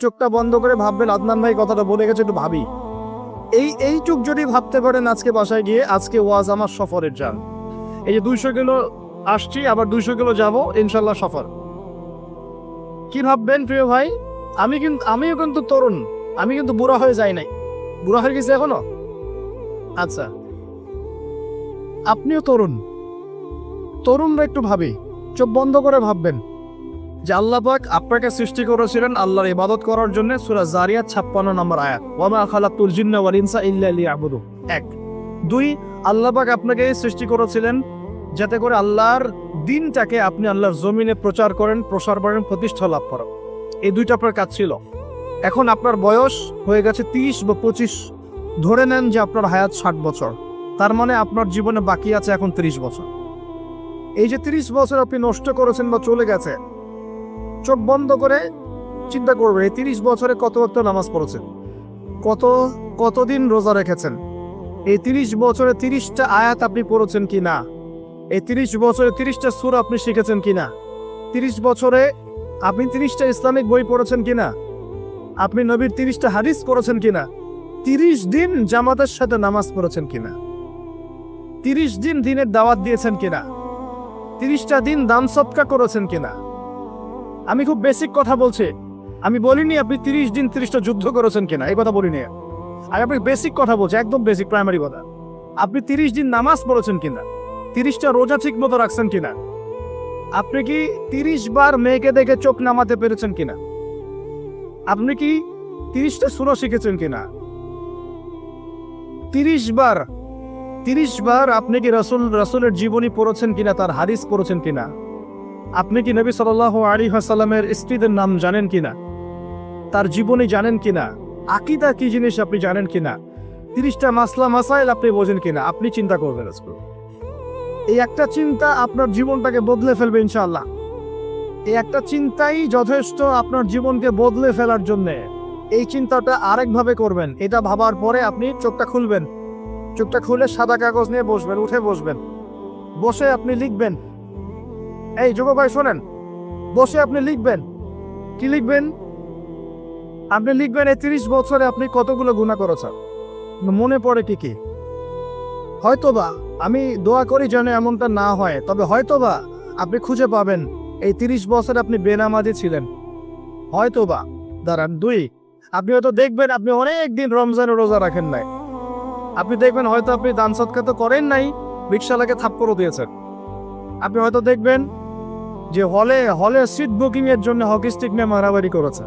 চোখটা বন্ধ করে ভাববেন, আদনান ভাই কথাটা বলে গেছে, একটু ভাবি। এই এই চোখ যদি ভাবতে পারেন আজকে বাসায় গিয়ে, আজকে ওয়াজ আমার সফরের যান এই যে দুইশো কিলো আসছি, আবার দুইশো কিলো যাব, ইনশাল্লাহ সফর। কি ভাববেন প্রিয় ভাই? আমি কিন্তু আমিও কিন্তু তরুণ, আমি কিন্তু বুড়া হয়ে যাই নাই। বুড়া হয়ে গেছে এখনও? আচ্ছা। আপনিও তরুণ। তরুণরা একটু ভাবি, চোখ বন্ধ করে ভাববেন। যে আল্লাহ পাক আপনাকে সৃষ্টি করেছিলেন আল্লাহর ইবাদত করার জন্য সুরা জারিয়াত 56 নম্বর আয়াত। ওয়া মা খালাকতুল জিন্না ওয়াল ইনসা ইল্লা এক। দুই, আল্লাহ পাক আপনাকে সৃষ্টি করেছিলেন যাতে করে আল্লাহর দিনটাকে আপনি আল্লাহর জমিনে প্রচার করেন, প্রসার করেন, প্রতিষ্ঠা লাভ করেন। এই দুইটা আপনার কাজ ছিল। এখন আপনার বয়স হয়ে গেছে তিরিশ বা পঁচিশ। ধরে নেন যে আপনার হায়াত ষাট বছর। তার মানে আপনার জীবনে বাকি আছে এখন তিরিশ বছর। এই যে তিরিশ বছর আপনি নষ্ট করেছেন বা চলে গেছে চোখ বন্ধ করে চিন্তা করবেন এই তিরিশ বছরে কত ওয়াক্ত নামাজ পড়েছেন? কত, কতদিন রোজা রেখেছেন? এই তিরিশ বছরে তিরিশটা আয়াত আপনি পড়েছেন কি না? এই তিরিশ বছরে তিরিশটা সুর আপনি শিখেছেন কি না? তিরিশ বছরে আপনি তিরিশটা ইসলামিক বই পড়েছেন কি না? আপনি নবীর তিরিশটা হাদিস পড়েছেন কিনা তিরিশ দিন জামাতের সাথে নামাজ পড়েছেন কিনা তিরিশ দিন দিনের দাওয়াত দিয়েছেন কিনা তিরিশটা দিন দান সৎকা করেছেন কিনা আমি খুব বেসিক কথা বলছি। আমি বলিনি আপনি তিরিশ দিন তিরিশটা যুদ্ধ করেছেন কিনা, এই কথা বলিনি। আমি আপনি বেসিক কথা বলছি, একদম বেসিক প্রাইমারি কথা। আপনি তিরিশ দিন নামাজ পড়েছেন কিনা, তিরিশটা রোজা ঠিক মতো রাখছেন কিনা, আপনি কি তিরিশ বার মেয়েকে দেখে চোখ নামাতে পেরেছেন কিনা, আপনি কি তিরিশটা সুরো শিখেছেন কিনা, তিরিশ বার তিরিশ বার আপনি কি রসুল, রসুলের জীবনী পড়েছেন কিনা, তার হাদিস পড়েছেন কিনা আপনি কি নবী সাল আলী হাসাল্লামের স্ত্রীদের নাম জানেন কিনা? তার জীবনী জানেন কিনা? আকিদা কি জিনিস আপনি জানেন কিনা? তিরিশটা মাসলা মাসাইল আপনি বোঝেন কিনা? আপনি চিন্তা করবেন আজকে। এই একটা চিন্তা আপনার জীবনটাকে বদলে ফেলবে ইনশাআল্লাহ। এই একটা চিন্তাই যথেষ্ট আপনার জীবনকে বদলে ফেলার জন্যে। এই চিন্তাটা আরেকভাবে করবেন। এটা ভাবার পরে আপনি চোখটা খুলবেন। চোখটা খুলে সাদা কাগজ নিয়ে বসবেন, উঠে বসবেন। বসে আপনি লিখবেন। এই যুব ভাই, শোনেন। বসে আপনি লিখবেন। কি লিখবেন? আপনি লিখবেন, এই তিরিশ বছরে আপনি কতগুলো গুণা করেছেন? মনে পড়ে কি কি? হয়তোবা আমি দোয়া করি যেন এমনটা না হয়, তবে হয়তোবা আপনি খুঁজে পাবেন, এই তিরিশ বছর আপনি বেনামাজি ছিলেন। হয়তোবা। দাঁড়ান, দুই। আপনি হয়তো দেখবেন, আপনি অনেক দিন রমজানের রোজা রাখেন নাই। আপনি দেখবেন, হয়তো আপনি দান সৎকার তো করেন নাই রিক্সালাকে থাপ্পড়ও দিয়েছেন। আপনি হয়তো দেখবেন যে হলে হলে সিট বুকিং এর জন্য হকি স্টিক নিয়ে মারামারি করেছে।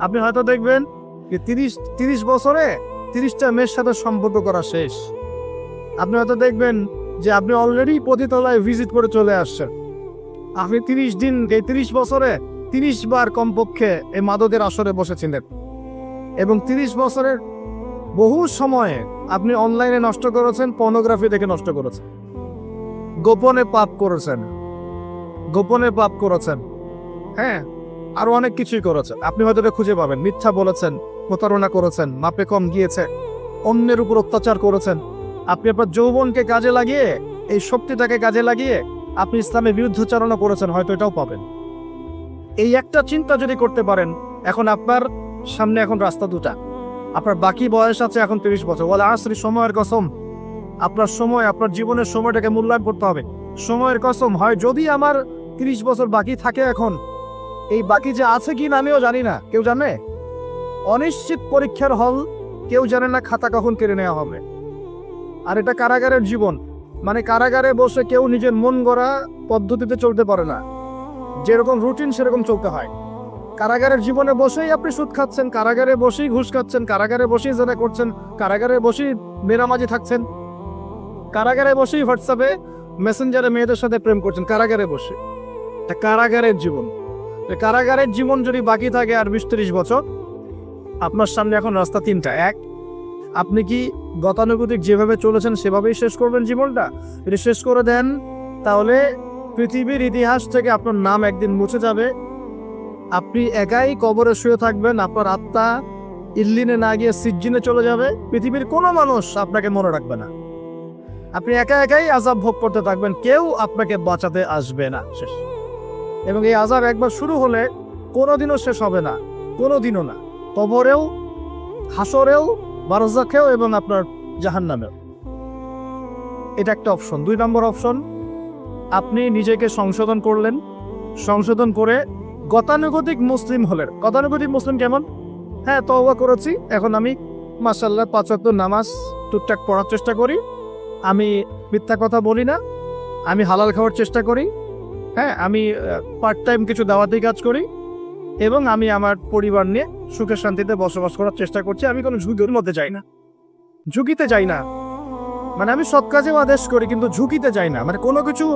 আপনি হয়তো দেখবেন যে তিরিশ তিরিশ বছরে তিরিশটা মেয়ের সাথে সম্পর্ক করা শেষ। আপনি হয়তো দেখবেন যে আপনি অলরেডি পতিতলায় ভিজিট করে চলে আসছেন। আপনি তিরিশ দিন, এই তিরিশ বছরে তিরিশ বার কমপক্ষে এই মাদকের আসরে বসেছিলেন। এবং তিরিশ বছরের বহু সময়ে আপনি অনলাইনে নষ্ট করেছেন পর্নোগ্রাফি দেখে নষ্ট করেছেন। গোপনে পাপ করেছেন। গোপনে পাপ করেছেন। হ্যাঁ আরও অনেক কিছুই করেছেন। আপনি হয়তো এটা খুঁজে পাবেন। মিথ্যা বলেছেন, প্রতারণা করেছেন, মাপে কম গিয়েছে, অন্যের উপর অত্যাচার করেছেন। আপনি আপনার যৌবনকে কাজে লাগিয়ে, এই শক্তিটাকে কাজে লাগিয়ে আপনি ইসলামের বিরুদ্ধাচারণা করেছেন, হয়তো এটাও পাবেন। এই একটা চিন্তা যদি করতে পারেন, এখন আপনার সামনে এখন রাস্তা দুটা। আপনার বাকি বয়স আছে এখন তিরিশ বছর। বলে আসরি সময়ের কসম। আপনার সময়, আপনার জীবনের সময়টাকে মূল্যায়ন করতে হবে। সময়ের কসম, হয় যদি আমার তিরিশ বছর বাকি থাকে এখন, এই বাকি যে আছে কি না আমিও জানি না, কেউ জানে? অনিশ্চিত পরীক্ষার হল, কেউ জানে না খাতা কখন কেড়ে নেওয়া হবে। আর এটা কারাগারের জীবন মানে কারাগারে বসে কেউ নিজের মন গড়া পদ্ধতিতে চলতে পারে না। যেরকম রুটিন সেরকম চলতে হয়। কারাগারের জীবনে বসেই আপনি সুদ খাচ্ছেন, কারাগারে বসেই ঘুষ খাচ্ছেন, কারাগারে বসেই জেনা করছেন, কারাগারে বসেই মেরামাজি থাকছেন। কারাগারে বসেই হোয়াটসঅ্যাপে মেসেঞ্জারে মেয়েদের সাথে প্রেম করছেন, কারাগারে বসে। এটা কারাগারের জীবন। কারাগারের জীবন যদি বাকি থাকে আর বিশ ত্রিশ বছর, আপনার সামনে এখন রাস্তা তিনটা। এক, আপনি কি গতানুগতিক যেভাবে চলেছেন সেভাবেই শেষ করবেন জীবনটা? যদি শেষ করে দেন, তাহলে পৃথিবীর ইতিহাস থেকে আপনার নাম একদিন মুছে যাবে। আপনি একাই কবরে শুয়ে থাকবেন, আপনার আত্মা ইল্লিনে না গিয়ে সিজ্জিনে চলে যাবে। পৃথিবীর কোনো মানুষ আপনাকে মনে রাখবে না। আপনি একা একাই আজাব ভোগ করতে থাকবেন, কেউ আপনাকে বাঁচাতে আসবে না। শেষ। এবং এই আজাব একবার শুরু হলে কোনোদিনও শেষ হবে না, কোনোদিনও না। কবরেও, হাসরেও বারজাখেও এবং আপনার জাহান্নামেও। এটা একটা অপশন। দুই নম্বর অপশন, আপনি নিজেকে সংশোধন করলেন। সংশোধন করে গতানুগতিক মুসলিম হলেন। গতানুগতিক মুসলিম কেমন? হ্যাঁ তওবা করেছি। এখন আমি মাসাল্লাহ পাঁচাত্তর নামাজ টুকটাক পড়ার চেষ্টা করি। আমি মিথ্যা কথা বলি না, আমি হালাল খাওয়ার চেষ্টা করি হ্যাঁ আমি পার্ট টাইম কিছু দাওয়াতি কাজ করি এবং আমি আমার পরিবার নিয়ে সুখে শান্তিতে বসবাস করার চেষ্টা করছি, আমি কোনো ঝুঁকির মধ্যে যাই না, ঝুঁকিতে যাই না। মানে আমি সৎ কাজেও আদেশ করি কিন্তু ঝুঁকিতে যাই না মানে কোনো কিছু,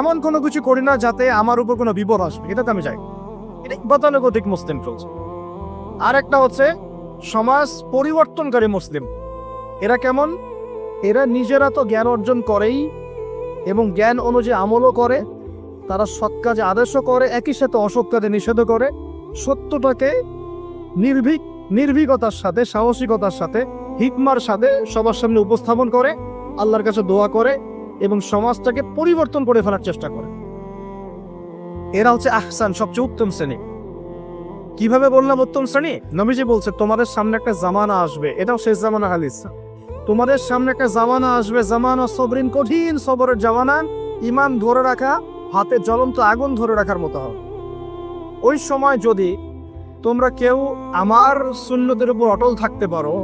এমন কোনো কিছু করি না যাতে আমার উপর কোনো বিপদ আসবে, এটাতে আমি যাই। এটা গতানুগতিক মুসলিম চলছে। আর একটা হচ্ছে সমাজ পরিবর্তনকারী মুসলিম। এরা কেমন? এরা নিজেরা তো জ্ঞান অর্জন করেই এবং জ্ঞান অনুযায়ী আমলও করে। তারা সৎ কাজে আদেশও করে, একই সাথে অসৎ কাজে নিষেধও করে। সত্যটাকে নির্ভীক, নির্ভীকতার সাথে, সাহসিকতার সাথে, হিকমার সাথে সবার সামনে উপস্থাপন করে, আল্লাহর কাছে দোয়া করে এবং সমাজটাকে পরিবর্তন করে ফেলার চেষ্টা করে। এরা হচ্ছে আহসান, সবচেয়ে উত্তম শ্রেণি। কীভাবে বললাম উত্তম শ্রেণি? নবীজি বলছে, তোমাদের সামনে একটা জামানা আসবে। এটাও শেষ জামানা হালিস তোমাদের সামনে একটা জামানা আসবে। জামানা সবরিন কঠিন সবরের জামানা। ইমান ধরে রাখা, হাতে জ্বলন্ত আগুন ধরে রাখার মতো হবে। ওই সময় যদি তোমরা কেউ আমার সুন্নতের উপর অটল থাকতে পারো,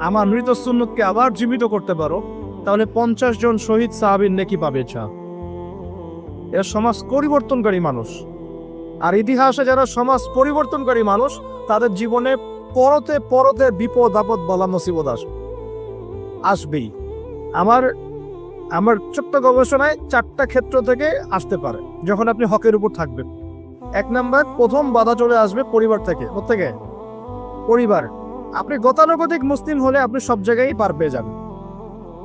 আমার মৃত সুন্নতকে আবার জীবিত করতে পারো, তাহলে পঞ্চাশ জন শহীদ সাহাবির নেকি পাবে চা এরা সমাজ পরিবর্তনকারী মানুষ। আর ইতিহাসে যারা সমাজ পরিবর্তনকারী মানুষ, তাদের জীবনে পরতে পরতে বিপদ আপদ বলা মুসিবত আসবে। আসবেই। আমার আমার ছোট্ট গবেষণায় চারটা ক্ষেত্র থেকে আসতে পারে, যখন আপনি হকের উপর থাকবেন। এক নাম্বার, প্রথম বাধা চলে আসবে পরিবার থেকে থেকে পরিবার, আপনি গতানুগতিক মুসলিম হলে আপনি সব জায়গায় পার পেয়ে যাবেন।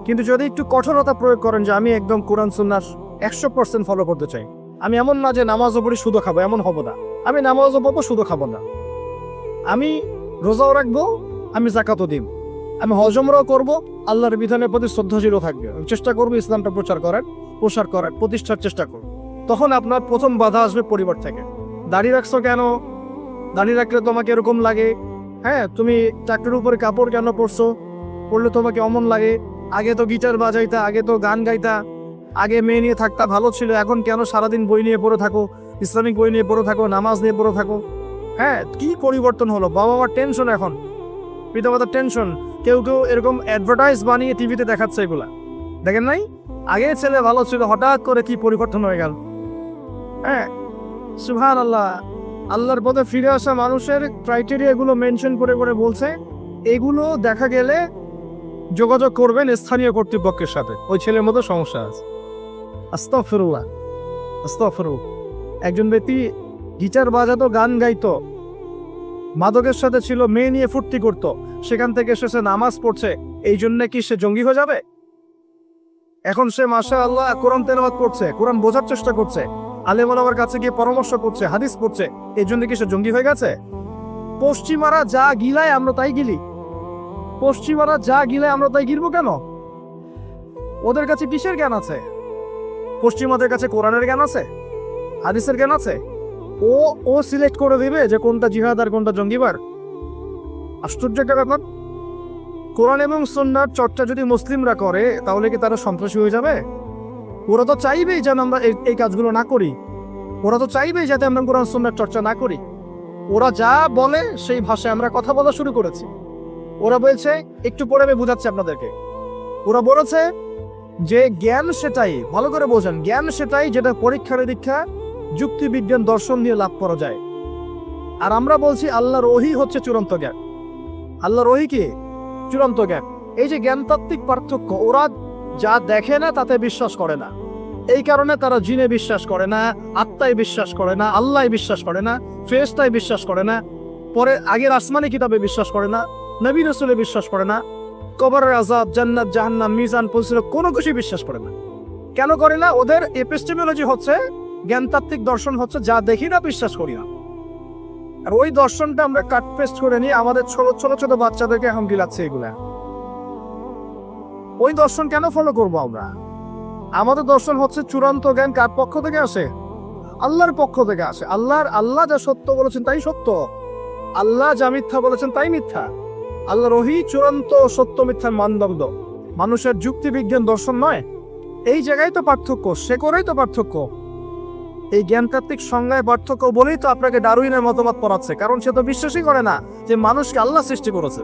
কিন্তু যদি একটু কঠোরতা প্রয়োগ করেন যে আমি একদম কোরআন সুন্নাস একশো পার্সেন্ট ফলো করতে চাই, আমি এমন না যে নামাজও পড়ি শুধু খাব, এমন হব না। আমি নামাজও পড়ব শুধু খাব না। আমি রোজাও রাখব, আমি জাকাতও দিব। আমি হজমরাও করব, আল্লাহর বিধানের প্রতি শ্রদ্ধাশীলও থাকবে। আমি চেষ্টা করব ইসলামটা প্রচার করার, প্রসার করার, প্রতিষ্ঠার চেষ্টা করব। তখন আপনার প্রথম বাধা আসবে পরিবার থেকে। দাড়ি রাখছো কেন? দাড়ি রাখলে তোমাকে এরকম লাগে? হ্যাঁ তুমি চাকরির উপরে কাপড় কেন পরছো? পরলে তোমাকে অমন লাগে? আগে তো গিটার বাজাইতা, আগে তো গান গাইতা, আগে মেয়ে নিয়ে থাকতা ভালো ছিল, এখন কেন সারাদিন বই নিয়ে পড়ে থাকো? ইসলামিক বই নিয়ে পড়ে থাকো, নামাজ নিয়ে পড়ে থাকো? হ্যাঁ কি পরিবর্তন হলো? বাবা মার টেনশন এখন। পিতামাতার টেনশন কেউ কেউ এরকম অ্যাডভার্টাইজ বানিয়ে টিভিতে দেখাচ্ছে এগুলা। দেখেন নাই? আগে ছেলে ভালো ছিল, হঠাৎ করে কি পরিবর্তন হয়ে গেল। হ্যাঁ সুহান আল্লাহ আল্লাহর পথে ফিরে আসা মানুষের ক্রাইটেরিয়া এগুলো মেনশন করে করে বলছে, এগুলো দেখা গেলে যোগাযোগ করবেন স্থানীয় কর্তৃপক্ষের সাথে। ওই ছেলের মতো সমস্যা আছে। আস্তফরুল্লাহ আস্তফরু একজন ব্যক্তি গিটার বাজাতো, গান গাইতো। মাদকের সাথে ছিল মেয়ে নিয়ে ফুর্তি করত। সেখান থেকে এসেছে নামাজ পড়ছে। এই জন্য কি সে জঙ্গি হয়ে যাবে? এখন সে মাসা আল্লাহ কোরআন তেলাওয়াত করছে, কোরআন বোঝার চেষ্টা করছে। আলেম ওলামার কাছে গিয়ে পরামর্শ করছে, হাদিস পড়ছে। এই জন্য কি সে জঙ্গি হয়ে গেছে? পশ্চিমারা যা গিলায় আমরা তাই গিলি। পশ্চিমারা যা গিলায় আমরা তাই গিলবো কেন? ওদের কাছে কিসের জ্ঞান আছে? পশ্চিমাদের কাছে কোরআনের জ্ঞান আছে? হাদিসের জ্ঞান আছে? ও ও সিলেক্ট করে দিবে যে কোনটা জিহাদ আর কোনটা জঙ্গিবার। আশ্চর্য একটা ব্যাপার। কোরআন এবং সন্ন্যার চর্চা যদি মুসলিমরা করে, তাহলে কি তারা সন্ত্রাসী হয়ে যাবে? ওরা তো চাইবেই যেন আমরা এই কাজগুলো না করি। ওরা তো চাইবেই যাতে আমরা কোরআন সন্ন্যার চর্চা না করি। ওরা যা বলে, সেই ভাষায় আমরা কথা বলা শুরু করেছি। ওরা বলছে, একটু পরে আমি বুঝাচ্ছি আপনাদেরকে। ওরা বলেছে, যে জ্ঞান সেটাই, ভালো করে বোঝেন, জ্ঞান সেটাই যেটা পরীক্ষা নিরীক্ষা যুক্তি বিজ্ঞান দর্শন নিয়ে লাভ করা যায়। আর আমরা বলছি আল্লাহর ওহি হচ্ছে চূড়ান্ত জ্ঞান। আল্লাহর ওহি কি? চূড়ান্ত জ্ঞান। এই যে জ্ঞানতাত্ত্বিক পার্থক্য, ওরা যা দেখে না, তাতে বিশ্বাস করে না। এই কারণে তারা জিনে বিশ্বাস করে না, আত্মায় বিশ্বাস করে না আল্লাহ বিশ্বাস করে না ফেরেস্তায় বিশ্বাস করে না, পরে আগের আসমানি কিতাবে বিশ্বাস করে না, নবী রসুলে বিশ্বাস করে না, কবরের আজাব জান্নাত, জাহান্নাম, মিজান পৌঁছিল কোনো কিছু বিশ্বাস করে না। কেন করে না? ওদের এপিস্টেমিওলজি হচ্ছে জ্ঞানতাত্ত্বিক দর্শন হচ্ছে যা দেখি না, বিশ্বাস করি না। আর ওই দর্শনটা আমরা কাট পেস্ট করে নিয়ে আমাদের ছোট ছোট ছোট বাচ্চাদেরকে এখন গিলাচ্ছে এগুলা। ওই দর্শন কেন ফলো করব আমরা? আমাদের দর্শন হচ্ছে চূড়ান্ত জ্ঞান কার পক্ষ থেকে আসে? আল্লাহর পক্ষ থেকে আসে। আল্লাহর, আল্লাহ যা সত্য বলেছেন তাই সত্য। আল্লাহ যা মিথ্যা বলেছেন তাই মিথ্যা। আল্লাহ রহি চূড়ান্ত সত্য, মিথ্যার মানদণ্ড। মানুষের যুক্তি, বিজ্ঞান, দর্শন নয়। এই জায়গায় তো পার্থক্য, সে করেই তো পার্থক্য। এই জ্ঞানতাত্ত্বিক সংজ্ঞায় পার্থক্য বলেই তো আপনাকে ডারুইনের মতামত পড়াচ্ছে, কারণ সে তো বিশ্বাসই করে না যে মানুষকে আল্লাহ সৃষ্টি করেছে।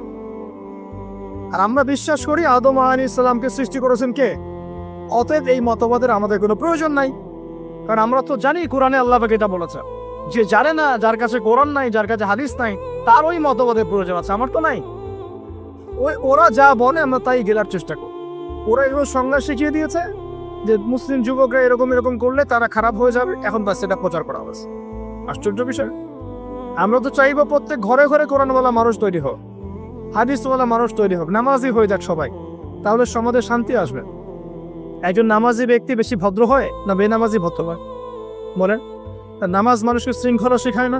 আর আমরা বিশ্বাস করি আদম আলী ইসলামকে সৃষ্টি করেছেন কে? অতএব এই মতবাদের আমাদের কোনো প্রয়োজন নাই। কারণ আমরা তো জানি কোরআনে আল্লাহ এটা বলেছে। যে জানে না, যার কাছে কোরআন নাই, যার কাছে হাদিস নাই, তার ওই মতবাদের প্রয়োজন আছে, আমার তো নাই। ওই ওরা যা বলে আমরা তাই গেলার চেষ্টা করি। ওরা এগুলো সংজ্ঞা শিখিয়ে দিয়েছে। যে মুসলিম যুবকরা এরকম এরকম করলে তারা খারাপ হয়ে যাবে, এখন তার সেটা প্রচার করা হয়েছে। আশ্চর্য বিষয়। আমরা তো চাইব প্রত্যেক ঘরে ঘরে কোরআনওয়ালা মানুষ তৈরি হোক, হাদিসওয়ালা মানুষ তৈরি হোক নামাজি হয়ে যাক সবাই, তাহলে সমাজে শান্তি আসবে। একজন নামাজি ব্যক্তি বেশি ভদ্র হয় না বেনামাজি ভদ্র হয়? বলেন নামাজ মানুষকে শৃঙ্খলা শেখায় না,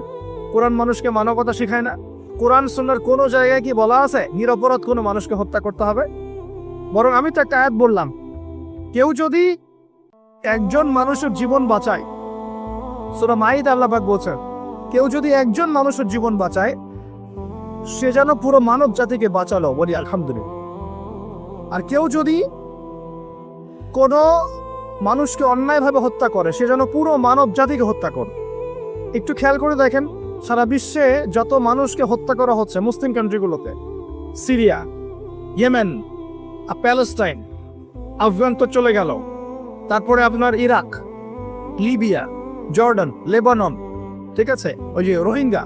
কোরআন মানুষকে মানবতা শেখায় না, কোরআন সুন্নার কোনো জায়গায় কি বলা আছে? নিরপরাধ কোনো মানুষকে হত্যা করতে হবে? বরং আমি তো একটা আয়াত বললাম কেউ যদি একজন মানুষের জীবন বাঁচায়, সুরা মাইদ আল্লাহবাক বলছেন, কেউ যদি একজন মানুষের জীবন বাঁচায়, সে যেন পুরো মানব জাতিকে বাঁচালো, বলি আলহামদুলিল্লাহ। আর কেউ যদি কোনো মানুষকে অন্যায়ভাবে হত্যা করে, সে যেন পুরো মানব জাতিকে হত্যা করে। একটু খেয়াল করে দেখেন, সারা বিশ্বে যত মানুষকে হত্যা করা হচ্ছে মুসলিম কান্ট্রিগুলোতে সিরিয়া, ইয়েমেন আর প্যালেস্টাইন আফগান তো চলে গেল। তারপরে আপনার ইরাক, লিবিয়া, জর্ডান, লেবানন, ঠিক আছে? ওই যে রোহিঙ্গা,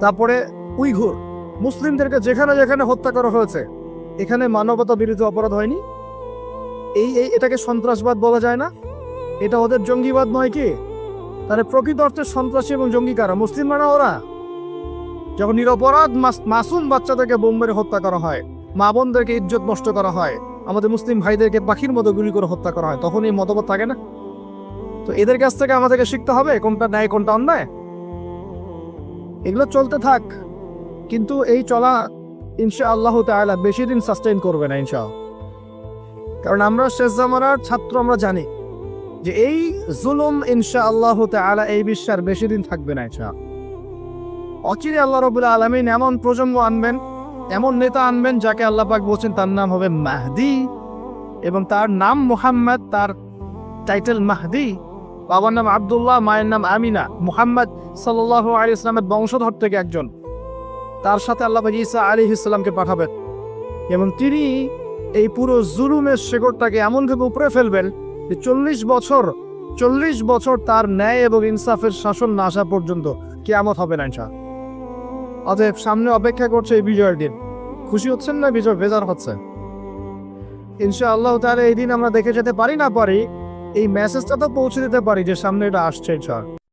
তারপরে উইঘুর, মুসলিমদেরকে যেখানে যেখানে হত্যা করা হয়েছে, এখানে মানবতা বিরোধী অপরাধ হয়নি? এই এই, এটাকে সন্ত্রাসবাদ বলা যায় না? এটা ওদের জঙ্গিবাদ নয় কি? তাহলে প্রকৃত অর্থে সন্ত্রাসী এবং জঙ্গি কারা? মুসলিম মানে ওরা? যখন নিরপরাধ মাস- মাসুম বাচ্চাদেরকে বোম মেরে হত্যা করা হয়, মা বোনদেরকে ইজ্জত নষ্ট করা হয় আমাদের মুসলিম ভাইদেরকে পাখির মতো গুলি করে হত্যা করা হয়। তখন এই মতবাদ থাকে না? তো এদের কাছ থেকে আমাদেরকে শিখতে হবে কোনটা ন্যায়, কোনটা অন্যায়। এগুলো চলতে থাক, কিন্তু এই চলা ইনশা আল্লাহ তাআলা বেশি দিন সাস্টেইন করবে না ইনশা কারণ আমরা শেষ জামানার ছাত্র, আমরা জানি যে এই জুলুম ইনশা আল্লাহ তাআলা এই বিশ্বের বেশি দিন থাকবে না ইনশা অচিরে আল্লাহ রবুল্লা আলমিন এমন প্রজন্ম আনবেন এমন নেতা আনবেন যাকে আল্লাহ পাক বলছেন তার নাম হবে মাহদি এবং তার নাম মুহাম্মদ, তার টাইটেল মাহদি। বাবার নাম আব্দুল্লাহ, মায়ের নাম আমিনা। মুহাম্মদ সাল্লাহ আলী ইসলামের বংশধর থেকে একজন। তার সাথে আল্লাহ ইসা আলী ইসলামকে পাঠাবেন। এবং তিনি এই পুরো জুলুমের শেকড়টাকে এমনভাবে উপরে ফেলবেন যে চল্লিশ বছর চল্লিশ বছর তার ন্যায় এবং ইনসাফের শাসন না আসা পর্যন্ত কেয়ামত হবে না ইনশা অতএব সামনে অপেক্ষা করছে এই বিজয়ের দিন। খুশি হচ্ছেন না? বিজয় বেজার হচ্ছে। ইনশা আল্লাহ তাহলে এই দিন আমরা দেখে যেতে পারি না পারি, এই মেসেজটা তো পৌঁছে দিতে পারি যে সামনে এটা আসছে ইনশা